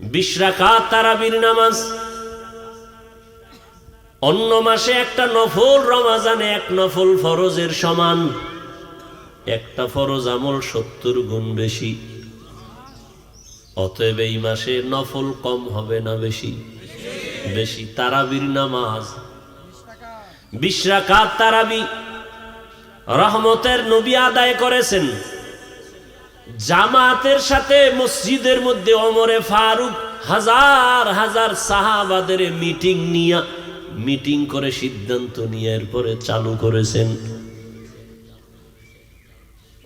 বিশ তারাবির নামাজ। অন্য মাসে একটা নফল রমাজানে এক নফল ফরজের সমান। একটা ফরজ আমল সত্তর গুণ বেশি। অতএব এই মাসে নফল কম হবে না বেশি। বেশি তারাবির নামাজ। বিশ রাকাত তারাবি। রহমতের নবী আদায় করেছেন। জামাতের সাথে মসজিদের মধ্যে অমরে ফারুক হাজার হাজার সাহাবাদের মিটিং নিয়ে মিটিং করে সিদ্ধান্ত নিয়ে এরপরে চালু করেছেন।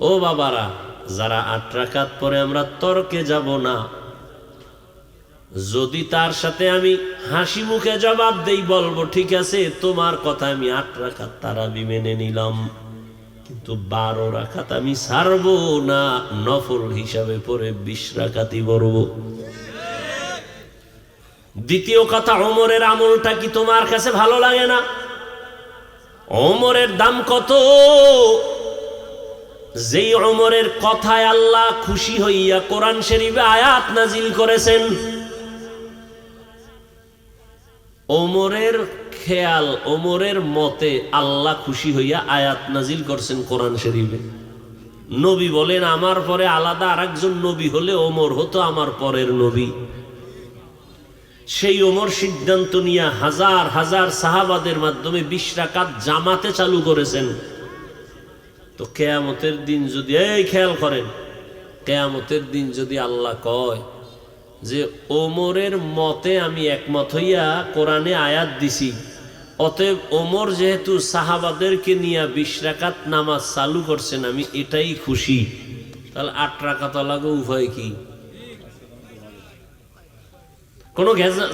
ও বাবারা, যারা আট রাকাত পরে আমরা তর্কে যাব না। যদি তার সাথে আমি হাসি মুখে জবাব দেই বলব, ঠিক আছে, তোমার কথা আমি আট রাখাত তারাবি মেনে নিলাম। কিন্তু বারো রাখাত আমি ছাড়বো না, নফল হিসাবে পরে বিশ রাখাতই বলব দ্বিতীয় কথা, ওমরের আমলটা কি তোমার কাছে ভালো লাগে না? ওমরের দাম কত? যেই অমরের কথায় আল্লাহ খুশি হইয়া কোরআন শরীফে আয়াত নাজিল করেছেন, ওমরের খেয়াল ওমরের মতে আল্লাহ খুশি হইয়া আয়াত নাজিল করছেন কোরআন শরীফে। নবী বলেন, আমার পরে আলাদা আর একজন নবী হলে ওমর হতো আমার পরের নবী। সেই ওমর সিদ্ধান্ত নিয়ে হাজার হাজার সাহাবাদের মাধ্যমে বিশ রাকাত জামাতে চালু করেছেন। তো কেয়ামতের দিন যদি, এই খেয়াল করেন, কেয়ামতের দিন যদি আল্লাহ কয় যে ওমরের মতে আমি একমত হইয়া কোরআনে আয়াত দিছি অতএব ওমর যেহেতু সাহাবাদেরকে নিয়ে বিশ রাকাত নামাজ চালু করছেন, আমি এটাই খুশি। তাহলে আট রাকাত লাগে উভয় কি? কোনো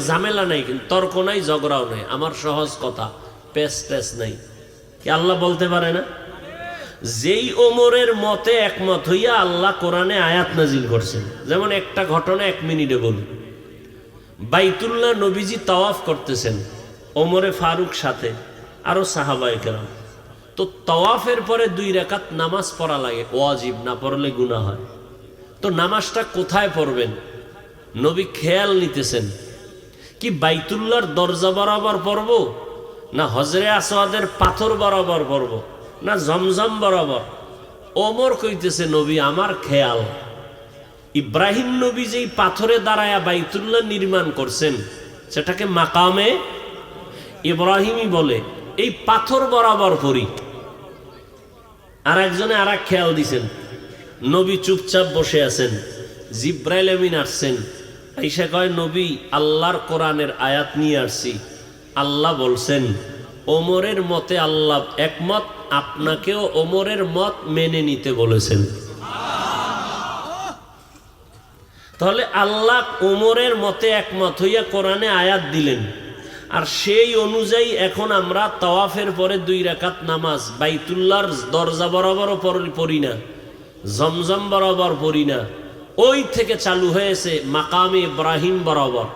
ঝামেলা নাই, কিন্তু তর্ক নাই, ঝগড়াও নাই। আমার সহজ কথা, পেস টেস নাই। কি আল্লাহ বলতে পারে না? যেই ওমরের মতে একমত হইয়া আল্লাহ কোরআনে আয়াত নাজিল করছেন। যেমন একটা ঘটনা এক মিনিটে বলি বাইতুল্লাহ নবীজি তাওয়াফ করতেছেন। ওমরে ফারুক সাথে, আরও সাহাবাই কেরাম। তো তাওয়াফের পরে দুই রেখাত নামাজ পড়া লাগে, ওয়াজিব, না পড়লে গুনাহ হয়। তো নামাজটা কোথায় পড়বেন? নবী খেয়াল নিতেছেন। কি বাইতুল্লার দরজা বরাবর পড়ব? না হজরে আসওয়াদের পাথর বরাবর পড়ব? না জমজম বরাবর? ওমর কইতেছে, নবী, আমার খেয়াল। ইব্রাহিম নবী যেই পাথরে দাঁড়ায়া বাইতুল্লাহ নির্মাণ করছেন, সেটাকে মাকামে ইব্রাহিমই বলে, এই পাথর বরাবর করি। আর একজনে আর খেয়াল দিছেন, নবী চুপচাপ বসে আছেন, জিব্রাইল আমিন আসছেন। আইসা কয়, নবী, আল্লাহর কোরআনের আয়াত নিয়ে আসছি। আল্লাহ বলছেন, ওমরের মতে আল্লাহ একমত, আপনাকেও ওমরের মত মেনে নিতে বলেছেন। তাহলে আল্লাহ ওমরের মতে একমত হইয়া কোরআনে আয়াত দিলেন। আর সেই অনুযায়ী এখন আমরা তাওয়াফের পরে দুই রাকাত নামাজ, বাইতুল্লাহর দরজা বরাবরও পড়ি না, জমজম বরাবর পড়ি না। ওই থেকে চালু হয়েছে মাকামে ইব্রাহিম বরাবর।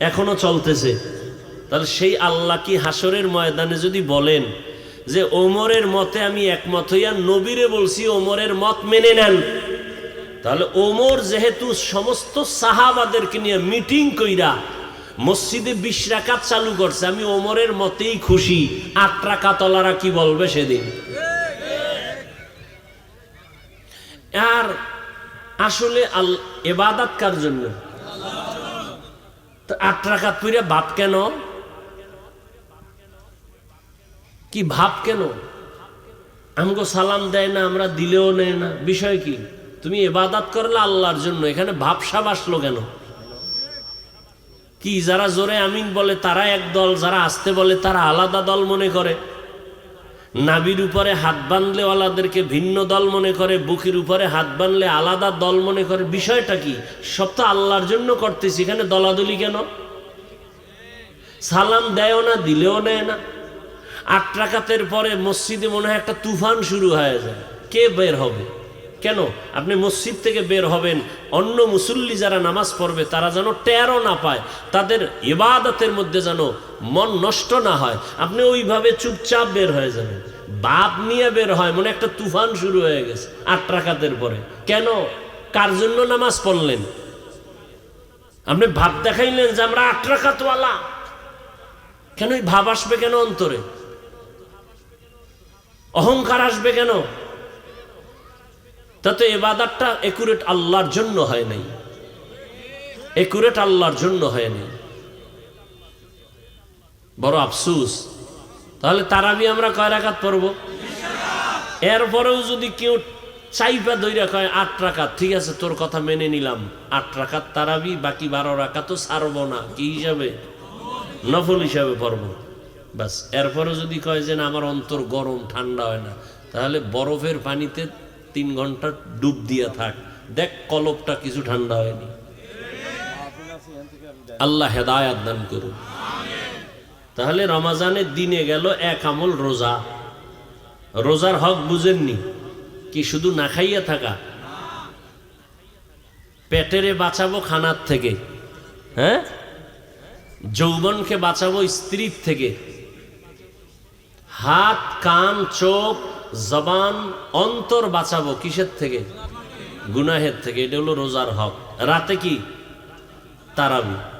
এখনও চলতেছে। তাহলে সেই আল্লাহ কি হাসরের ময়দানে যদি বলেন যে, ওমরের মতে আমি একমত হইয়া নবীরে বলছি ওমরের মত মেনে নেন। তাহলে ওমর যেহেতু সমস্ত সাহাবাদেরকে নিয়ে মিটিং কইরা মসজিদে বিশ রাকাত চালু করছে। আমি ওমরের মতেই খুশি। আট রাকাতলারা কি বলবে সেদিন? আর আসলে আল এবাদাত কার জন্য? আট রাকাত পইরা বাপ কেন? কি ভাব কেন? আমগো সালাম দেয় না, আমরা দিলেও নেয় না। বিষয় কি? তুমি এবাদাত করলে আল্লাহর জন্য। এখানে ভাবসাব আসলো কেন? কি যারা জোরে আমিন বলে, তারা এক দল, যারা আসতে বলে, তারা আলাদা দল মনে করে। নাবির উপরে হাত বাঁধলে ওয়ালাদেরকে ভিন্ন দল মনে করে বুকির উপরে হাত বাঁধলে আলাদা দল মনে করে। বিষয়টা কি? সব তো আল্লাহর জন্য করতেছি, এখানে দলাদলি কেন? সালাম দেয়ও না, দিলেও নেয় না। আট রাকাতের পরে মসজিদে মনে হয় একটা তুফান শুরু হয়ে যায়। কে বের হবে? কেন? আপনি মসজিদ থেকে বের হবেন, অন্য মুসল্লি যারা নামাজ পড়বে, তারা যেন টেরও না পায়, তাদের ইবাদতের মধ্যে যেন মন নষ্ট না হয়। আপনি ওইভাবে চুপচাপ বের হয়ে যাবেন। বাপ নিয়ে বের হয়, মনে একটা তুফান শুরু হয়ে গেছে আট রাকাতের পরে। কেন? কার জন্য নামাজ পড়লেন? আপনি ভাব দেখাইলেন যে আমরা আট রাখাতওয়ালা কেন এই ভাব আসবে কেন অন্তরে? অহংকার আসবে কেন? তাতে এবাদারটা একুরেট আল্লাহর জন্য হয় নাই। একুরেট আল্লাহর জন্য হয় নাই। বড় আফসুস। তাহলে তারাবি আমরা কয় রাখাত পড়ব? এরপরেও যদি কেউ চাইপা দইরা কয় আট রাখাত ঠিক আছে, তোর কথা মেনে নিলাম। আট রাখাত তারাবি, বাকি বারো রাখাত তো ছাড়বো না। কি হিসাবে? নফল হিসাবে পড়ব। বাস এরপরে যদি কয় যে না, আমার অন্তর গরম, ঠান্ডা হয় না, তাহলে বরফের পানিতে তিন ঘণ্টা ডুব দিয়া থাক। দেখ কলপটা কিছু ঠান্ডা হয়নি। আল্লাহ হেদায়াত দান করুন। তাহলে রমাজানের দিনে গেল এক আমল রোজা। রোজার হক বুঝেননি। কি শুধু না খাইয়া থাকা? পেটেরে বাঁচাবো খানার থেকে। হ্যাঁ? যৌবনকে বাঁচাবো স্ত্রীর থেকে। হাত, কান, চোখ জবান অন্তর বাঁচাবো কিসের থেকে? গুনাহের থেকে। এটা হলো রোজার হক। রাতে কি? তারাবি।